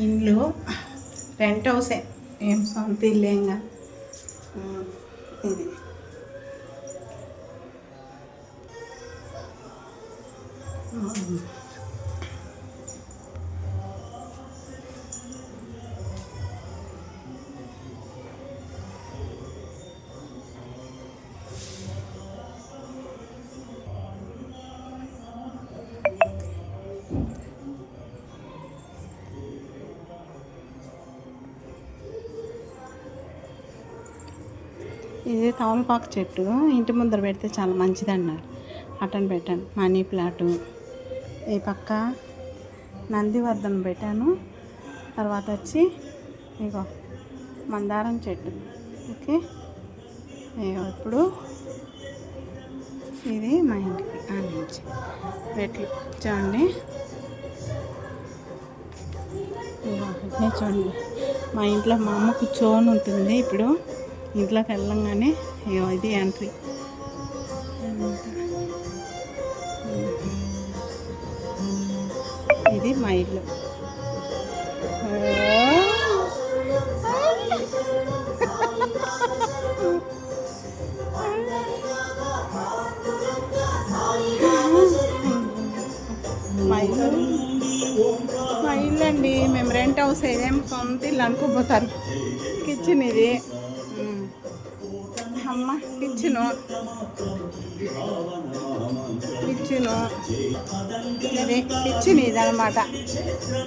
ఇల్లు రెంట్ హౌసే ఏం. సొంత ఇల్లేంగా ఇది. ఇది తమలపాకు చెట్టు. ఇంటి ముందర పెడితే చాలా మంచిది అన్నారు పెట్టాను. Money plot. ఈ పక్క నందివర్ధన్ పెట్టాను. తర్వాత వచ్చి ఇగో మందారం చెట్టు. ఓకే? ఇగో ఇప్పుడు ఇది మా ఇంటికి ఆ నుంచి చూడండి. ఇగో చూడండి. మా ఇంట్లో మా అమ్మకు చోన్ ఉంటుంది ఇప్పుడు. ఇంట్లోకి వెళ్ళంగానే ఇది ఎంట్రీ ఇది మా ఇల్లు. మా ఇల్లు. మా ఇల్లు అండి మేము రెంట్ హౌస్ ఏదేం సొంత ఇల్లు అనుకోపోతారు కిచెన్ ఇది. అమ్మ కిచెను కిచెను ఇది కిచెన్ ఇది అనమాట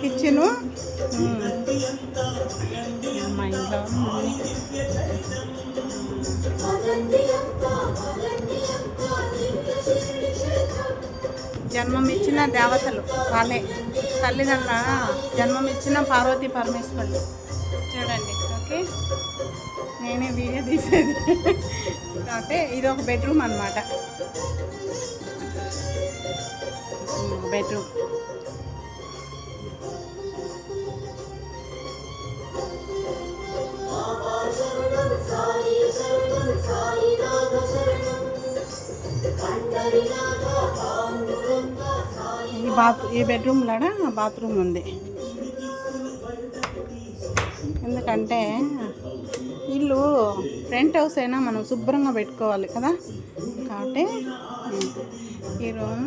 కిచెను. మా ఇంట్లో ఉంది. జన్మం ఇచ్చిన దేవతలు వాళ్ళే. తల్లిదండ్రుల జన్మం ఇచ్చిన పార్వతీ పరమేశ్వరులు చూడండి. ఓకే. నేనే వీడియో తీసేది. అంటే ఇది ఒక బెడ్రూమ్ అనమాట బెడ్రూమ్. ఈ బాత్ ఈ బెడ్రూమ్లోడ బాత్రూమ్ ఉంది. ఎందుకంటే ఇల్లు రెంట్ హౌస్ అయినా మనం శుభ్రంగా పెట్టుకోవాలి కదా. కాబట్టి ఈ రూమ్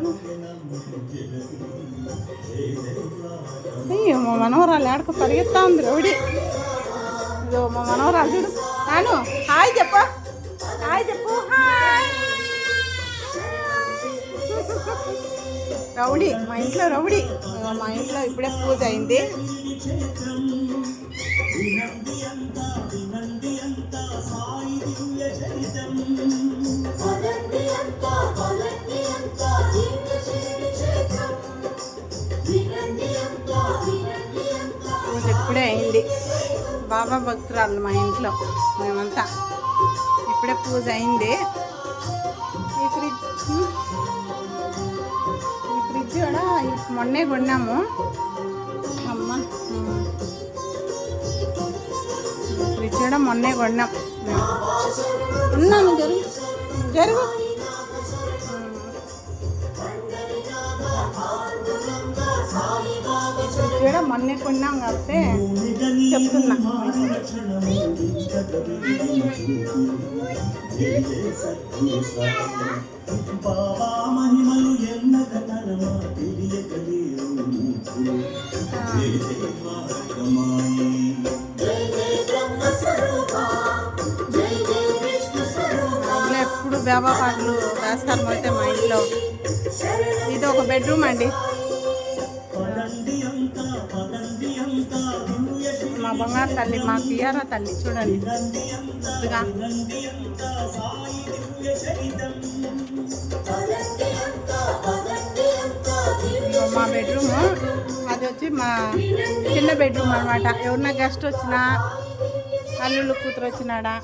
అయ్యో మా మనవరాలు ఆడకు పరిగెత్తా ఉంది రౌడి ఇదో మా మనవరాలు చూడు. నాను హాయ్ చెప్పు. హాయ్ చెప్పు. హాయ్. రౌడీ మా ఇంట్లో రౌడీ. మా ఇంట్లో ఇప్పుడే పూజ అయింది. పూజ ఇప్పుడే అయింది. బాబా భక్తురాలు మా ఇంట్లో మేమంతా. ఇప్పుడే పూజ అయింది. ఈ ఫ్రిడ్జ్ మొన్నే కొన్నాము. అమ్మ. ఫ్రిడ్జ్ కూడా మొన్నే కొన్నాం. ఉన్నాను జరుగు. జరుగు. కూడా మొన్నే కొన్నాం కాబట్టి చెప్తున్నా. ఎప్పుడు బేబా పాటలు వేస్తారు అయితే మా ఇంట్లో. ఇది ఒక బెడ్రూమ్ అండి. బంగారు తల్లి మా కియారా తల్లి? చూడండి. ముద్దుగా. మా బెడ్రూమ్. అది వచ్చి మా చిన్న బెడ్రూమ్ అనమాట ఎవరన్నా గెస్ట్ వచ్చినా అల్లుళ్ళు కూతురు వచ్చినాడా?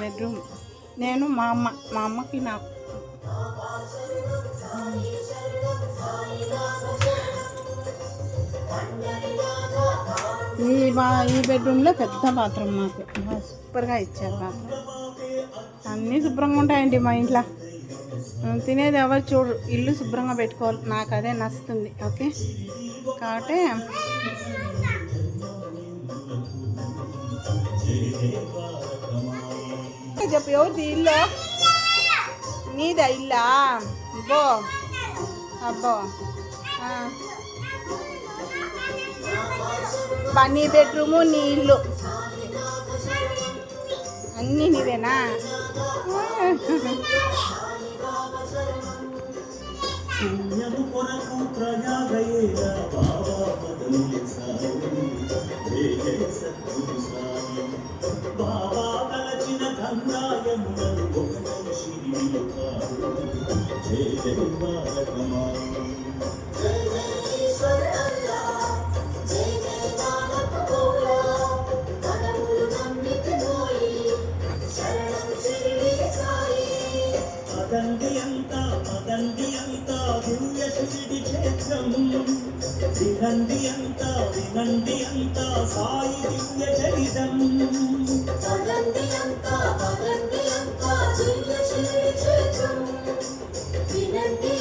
బెడ్రూమ్. నేను మా అమ్మ మా అమ్మకి నాకు. ఈ బా ఈ బెడ్రూమ్లో పెద్ద బాత్రూమ్ మాకు. సూపర్గా ఇచ్చారు బాత్రూమ్ అన్నీ శుభ్రంగా ఉంటాయండి మా ఇంట్లో. తినేది ఎవరు చూడు ఇల్లు శుభ్రంగా పెట్టుకోవాలి. నాకు అదే నచ్చుతుంది ఓకే? కాబట్టి చెప్పు ఎవరిది ఇల్లు? నీదా ఇల్లా అబ్బో అబ్బో నీ బెడ్రూము నీ ఇల్లు అన్నీ నీవేనా బాబా తలచిన కాదు జయ జయ బాలకమాయి అదండి అంత అదండి అంత దివ్య శిరిడి క్షేత్రం. వినండి అంత వినండి అంత సాయి దివ్య చరితం పదండి అంతా పదండి అంతా దివ్య శిరిడి இதற்கு